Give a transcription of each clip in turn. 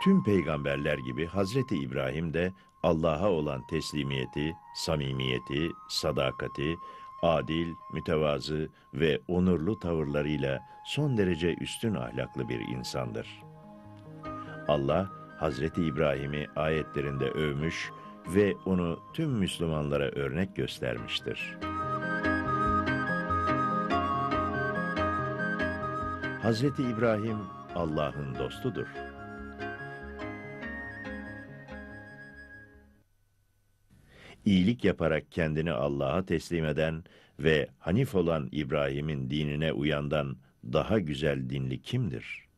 Tüm peygamberler gibi Hazreti İbrahim de Allah'a olan teslimiyeti, samimiyeti, sadakati, adil, mütevazı ve onurlu tavırlarıyla son derece üstün ahlaklı bir insandır. Allah, Hazreti İbrahim'i ayetlerinde övmüş ve onu tüm Müslümanlara örnek göstermiştir. Hazreti İbrahim Allah'ın dostudur. İyilik yaparak kendini Allah'a teslim eden ve Hanif olan İbrahim'in dinine uyandan daha güzel dinli kimdir?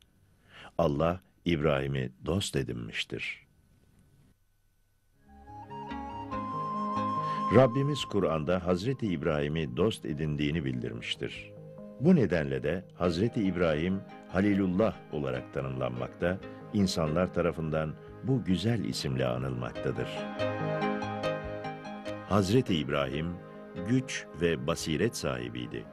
Allah İbrahim'i dost edinmiştir. Rabbimiz Kur'an'da Hazreti İbrahim'i dost edindiğini bildirmiştir. Bu nedenle de Hazreti İbrahim Halilullah olarak tanımlanmakta, insanlar tarafından bu güzel isimle anılmaktadır. Hazreti İbrahim güç ve basiret sahibiydi.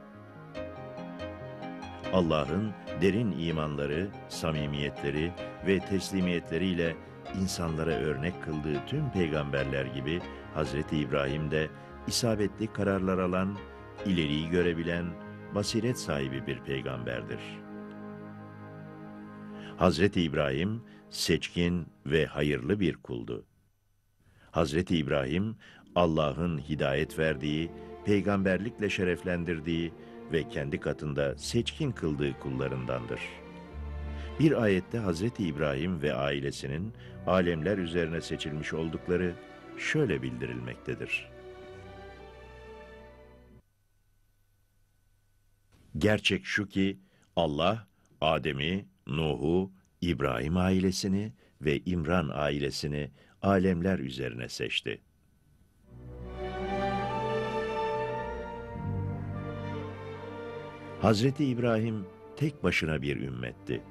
Allah'ın derin imanları, samimiyetleri ve teslimiyetleriyle insanlara örnek kıldığı tüm peygamberler gibi Hazreti İbrahim de isabetli kararlar alan, ileriyi görebilen, basiret sahibi bir peygamberdir. Hazreti İbrahim seçkin ve hayırlı bir kuldu. Hazreti İbrahim Allah'ın hidayet verdiği, peygamberlikle şereflendirdiği ve kendi katında seçkin kıldığı kullarındandır. Bir ayette Hazreti İbrahim ve ailesinin alemler üzerine seçilmiş oldukları şöyle bildirilmektedir. Gerçek şu ki Allah Adem'i, Nuh'u, İbrahim ailesini ve İmran ailesini alemler üzerine seçti. Hazreti İbrahim tek başına bir ümmetti.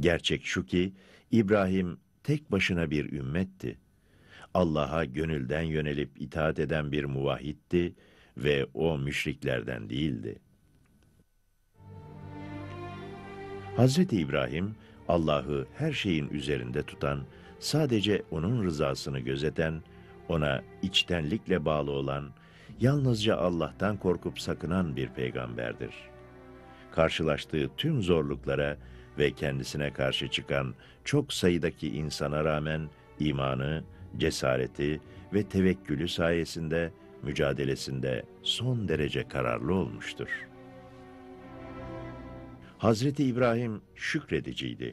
Gerçek şu ki İbrahim tek başına bir ümmetti. Allah'a gönülden yönelip itaat eden bir muvahhitti ve o müşriklerden değildi. Hazreti İbrahim Allah'ı her şeyin üzerinde tutan, sadece onun rızasını gözeten, ona içtenlikle bağlı olan, yalnızca Allah'tan korkup sakınan bir peygamberdir. Karşılaştığı tüm zorluklara ve kendisine karşı çıkan çok sayıdaki insana rağmen imanı, cesareti ve tevekkülü sayesinde mücadelesinde son derece kararlı olmuştur. Hazreti İbrahim şükrediciydi.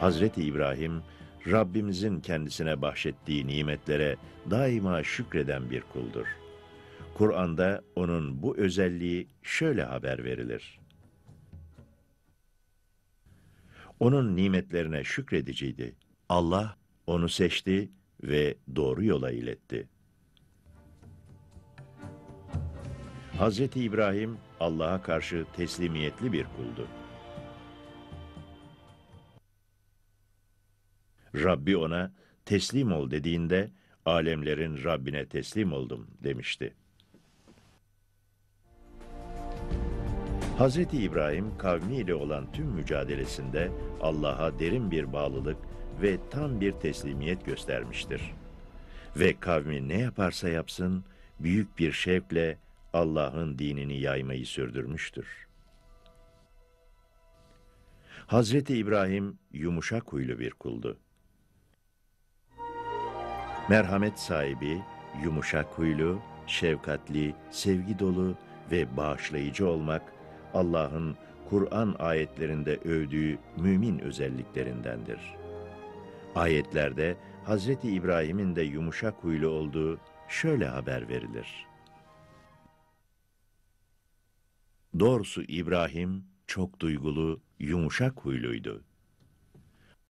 Hazreti İbrahim Rabbimizin kendisine bahşettiği nimetlere daima şükreden bir kuldur. Kur'an'da onun bu özelliği şöyle haber verilir. Onun nimetlerine şükrediciydi. Allah onu seçti ve doğru yola iletti. Hz. İbrahim Allah'a karşı teslimiyetli bir kuldu. Rabbi ona teslim ol dediğinde alemlerin Rabbine teslim oldum demişti. Hz. İbrahim kavmiyle olan tüm mücadelesinde Allah'a derin bir bağlılık ve tam bir teslimiyet göstermiştir. Ve kavmi ne yaparsa yapsın büyük bir şevkle Allah'ın dinini yaymayı sürdürmüştür. Hazreti İbrahim yumuşak huylu bir kuldu. Merhamet sahibi, yumuşak huylu, şefkatli, sevgi dolu ve bağışlayıcı olmak Allah'ın Kur'an ayetlerinde övdüğü mümin özelliklerindendir. Ayetlerde Hazreti İbrahim'in de yumuşak huylu olduğu şöyle haber verilir. Doğrusu İbrahim çok duygulu, yumuşak huyluydu.